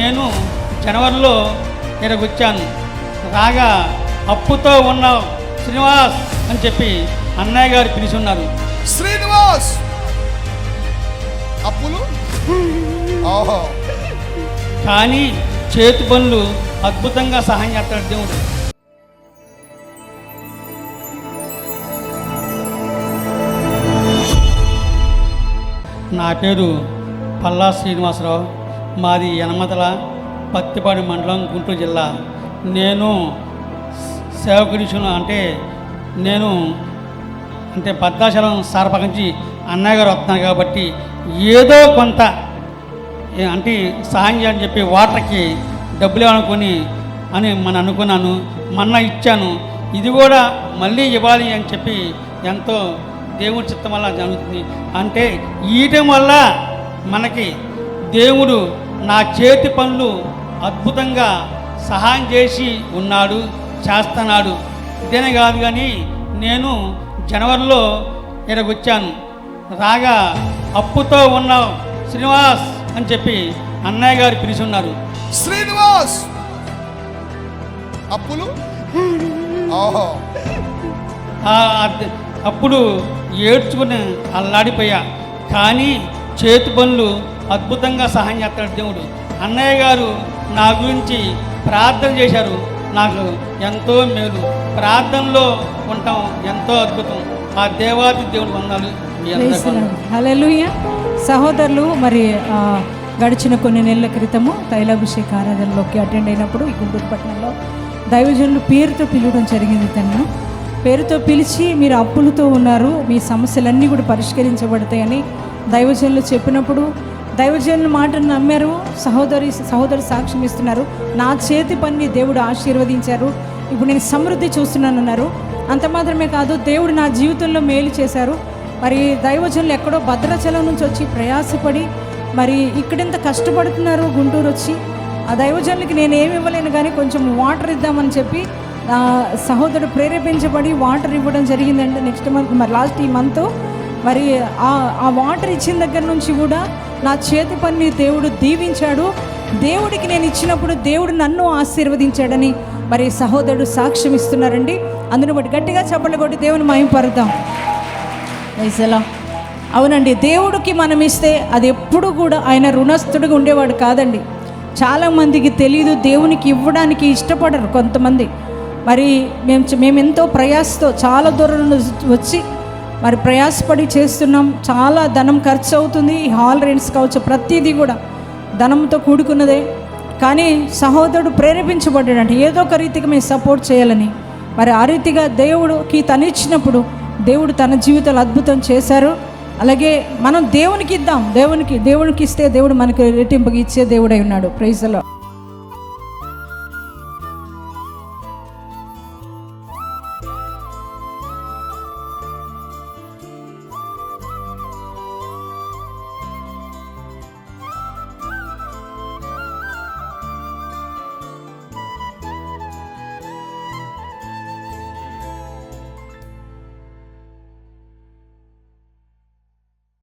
నేను జనవరిలో ఇక్కడికి వచ్చాను రాగా అప్పుతో ఉన్న శ్రీనివాస్ అని చెప్పి అన్నయ్య గారు పిలిచి ఉన్నారు శ్రీనివాస్! అప్పులు? కానీ చేతి పనులు అద్భుతంగా సహాయం చేస్తాడు దేవుడు. నా పేరు పల్లా శ్రీనివాసరావు. మాది యనమతల పత్తిపాడు మండలం గుంటూరు జిల్లా. నేను సేవకుడిషన్ అంటే నేను అంటే భద్రాచలం సారపకంచి అన్నయ్య గారు వస్తున్నారు కాబట్టి ఏదో కొంత అంటే సహాయం చేయాలని చెప్పి వాటర్కి డబ్బులు అనుకొని అని మన అనుకున్నాను మొన్న ఇచ్చాను. ఇది కూడా మళ్ళీ ఇవ్వాలి అని చెప్పి ఎంతో దేవుడి చిత్తం వల్ల జరుగుతుంది. అంటే ఈయటం వల్ల మనకి దేవుడు నా చేతి పనులు అద్భుతంగా సహాయం చేసి ఉన్నాడు చేస్తున్నాడు. ఇదేనే కాదు కానీ నేను జనవరిలో వచ్చాను రాగా అప్పుతో ఉన్న శ్రీనివాస్ అని చెప్పి అన్నయ్య గారు పిలిచి ఉన్నారు. శ్రీనివాస్! అప్పులు? అప్పుడు ఏడ్చుకుని అల్లాడిపోయా. కానీ చేతి పనులు అద్భుతంగా సహాయం చేస్తాడు దేవుడు. అన్నయ్య గారు నా గురించి ప్రార్థన చేశారు. నాకు ఎంతో మేలు. ప్రార్థనలో ఉంటాం ఎంతో అద్భుతం. ఆ దేవాది దేవుడు వందాలు. హలలుయ సహోదరులు మరి గడిచిన కొన్ని నెలల క్రితము తైలాభిషేక ఆరాధనలోకి అటెండ్ అయినప్పుడు ఈ గుంటూరు పట్టణంలో దైవజనులు పేరుతో పిలవడం జరిగింది తను పేరుతో పిలిచి మీరు అప్పులతో ఉన్నారు. మీ సమస్యలన్నీ కూడా పరిష్కరించబడతాయని దైవజనులు చెప్పినప్పుడు దైవజనుల మాటను నమ్మారు. సహోదరి సహోదరు సాక్ష్యం ఇస్తున్నారు. నా చేతి పని దేవుడు ఆశీర్వదించారు. ఇప్పుడు నేను సమృద్ధి చూస్తున్నానన్నారు. అంత మాత్రమే కాదు దేవుడు నా జీవితంలో మేలు చేశారు. మరి దైవజనులు ఎక్కడో భద్రాచలం నుంచి వచ్చి ప్రయాసపడి మరి ఇక్కడింత కష్టపడుతున్నారు గుంటూరు వచ్చి ఆ దైవజనులకి నేను ఏమి ఇవ్వలేను కానీ కొంచెం వాటర్ ఇద్దామని చెప్పి సహోదరుడు ప్రేరేపించబడి వాటర్ ఇవ్వడం జరిగిందండి. నెక్స్ట్ మంత్ మరి లాస్ట్ ఈ మంత్ మరి ఆ ఆ వాటర్ ఇచ్చిన దగ్గర నుంచి కూడా నా చేతి పని దేవుడు దీవించాడు. దేవుడికి నేను ఇచ్చినప్పుడు దేవుడు నన్ను ఆశీర్వదించాడని మరి సహోదరుడు సాక్ష్యం ఇస్తున్నారండి. అందును బట్టి గట్టిగా చప్పట్లు కొట్టి దేవుని మయంపరుద్దాం వైసలా అవునండి దేవుడికి మనం ఇస్తే అది ఎప్పుడు కూడా ఆయన రుణస్థుడిగా ఉండేవాడు కాదండి. చాలామందికి తెలియదు దేవునికి ఇవ్వడానికి ఇష్టపడరు కొంతమంది. మరి మేము మేము ఎంతో ప్రయాసతో చాలా దూరం వచ్చి మరి ప్రయాసపడి చేస్తున్నాం. చాలా ధనం ఖర్చు అవుతుంది. ఈ హాల్ రెంట్స్ కావచ్చు ప్రతిదీ కూడా ధనంతో కూడుకున్నదే. కానీ సహోదరుడు ప్రేరేపించబడ్డాడంటే. ఏదో ఒక రీతిగా మేము సపోర్ట్ చేయాలని. మరి ఆ రీతిగా దేవుడుకి తనిచ్చినప్పుడు దేవుడు తన జీవితాలు అద్భుతం చేశారు. అలాగే మనం దేవునికి ఇద్దాం. దేవునికి దేవునికి ఇస్తే దేవుడు మనకి రెట్టింపుకి ఇచ్చే దేవుడై ఉన్నాడు. ప్రైజ్లో